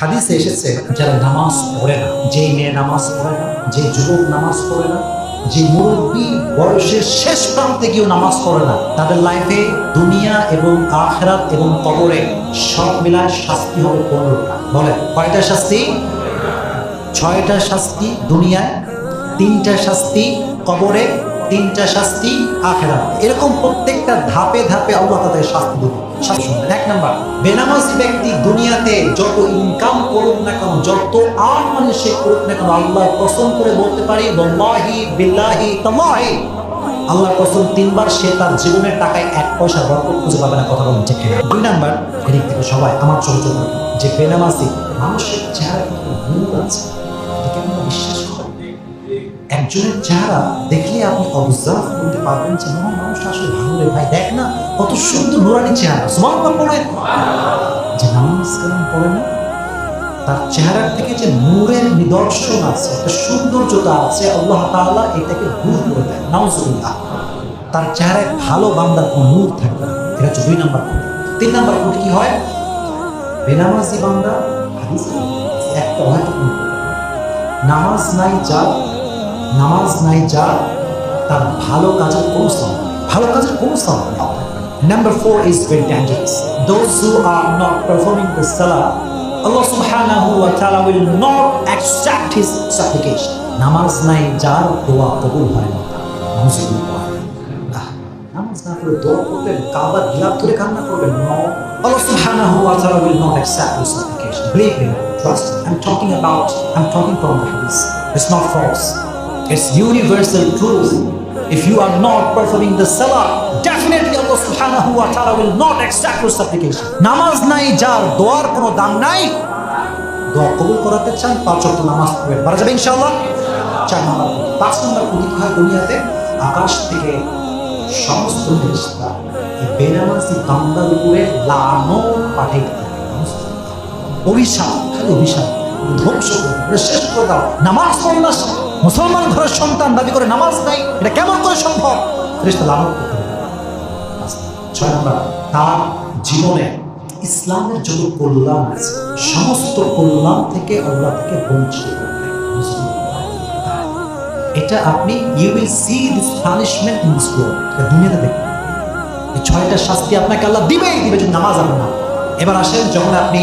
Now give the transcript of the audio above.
হাদিসে এসেছে, যারা নামাজ পড়ে না যে মেয়ে নামাজ পড়ে না যে যুবক নামাজ পড়ে না যে মুরব্বী বয়সের শেষ প্রান্তে কেউ নামাজ পড়ে না, তাদের লাইফে দুনিয়া এবং আখরাত এবং কবরে সব মিলায় শাস্তি হবে পনেরোটা বলে কয়টা শাস্তি? ছয়টা শাস্তি দুনিয়ায়, তিনটা শাস্তি কবরে তিনটা শাস্তি আখেরা এরকম প্রত্যেকটা ধাপে ধাপে আল্লাহ তাদের শাস্তি দেবে এক নাম্বার, বেনামাজি ব্যক্তি দুনিয়াতে যত ইনকাম করুক না কেন, যত আর মানে সে করুক না কেন, আল্লাহ পছন্দ করে বলতে পারি বল্লাহি বিল্লাহি তাল্লাহি। আল্লাহর কসম তিনবার সে তার জীবনের টাকায় এক পয়সা বরকত খুঁজে পাবে না, কথা ঠিক কিনা? দুই নাম্বার, এদিক থেকে সবাই, আমার ছোট যে বেনামাজি মানুষের চেহারা কিন্তু নূর আছে একজনের চেহারা দেখলে আপনি অবজার্ভ করতে পারবেন যে মনে হয়, মানুষটা আসলে ভালো রে ভাই। দেখ না, কত সুন্দর নুরানি চেহারা। সুমান যে নামাজ পড়ে না, তার থেকে যে নূরের নিদর্শন আছে, একটা সৌন্দর্যতা আছে, আল্লাহ তাআলা এটাকে দূর করে দেয় নাউজুবিল্লাহ। তার চেহারায় ভালো বান্দার কোনো নূর থাকবে না। এটা হচ্ছে দুই নাম্বার কোটি তিন নাম্বার কোটি কি হয়? বেনামাজি বান্দা, হাদিসে একটা নামাজ নাই যা নামাজ নাই যা তার ভালো কাজের কোনো স্থল নেই। ভালো কাজের কোনো স্থল number four is very dangerous those who are not performing the সালাহ আল্লাহ সুবহানাহু ওয়া তাআলা will not accept his supplication নামাজ নাই যার দোয়া কবুল হয় না নাউজুবিল্লাহ আহ, নামাজ না পড়ে দোয়া করবেন কাবার গিলাপ ধরে কান্না করবেন নো আল্লাহ সুবহানাহু ওয়া তাআলা will not accept your supplication. Believe me trust I'm talking about I'm talking from the hadith. It's not false. It's universal truth. If you are not performing the salah, definitely Allah subhanahu wa ta'ala will not accept your supplication. নামাজ নাই, যার দোয়ার কোনো দাম নাই, দোয়া কবুল করাতে চান, পাঁচ ওয়াক্ত নামাজ পড়বেন। পারা যাবে ইনশাআল্লাহ। চার নম্বর পাঁচ নম্বর কোটি কি হয় দুনিয়াতে আকাশ থেকে সমস্ত ফেরেশতা এই বেনামাজি বান্দার উপরে লানো পাঠিয়ে দেয় অভিশাপ, খালি অভিশাপ। ধ্বংস করে শেষ করে দাও। নামাজ পড়ে না, মুসলমান ঘরের সন্তান দাবি করে নামাজ নাই, এটা কেমন করে সম্ভব? ফেরেশতা লানত করতে ছয় তার জীবনে ইসলামের যত কল্যাণ আছে। সমস্ত কল্যাণ থেকে আল্লাহ থেকে বঞ্চিত এটা আপনি you will see this punishment in this এটা দুনিয়াতে দেখবেন। এই ছয়টা শাস্তি আপনাকে আল্লাহ দিবেই, দিবে যদি নামাজ আপনি না। এবার আসেন যখন আপনি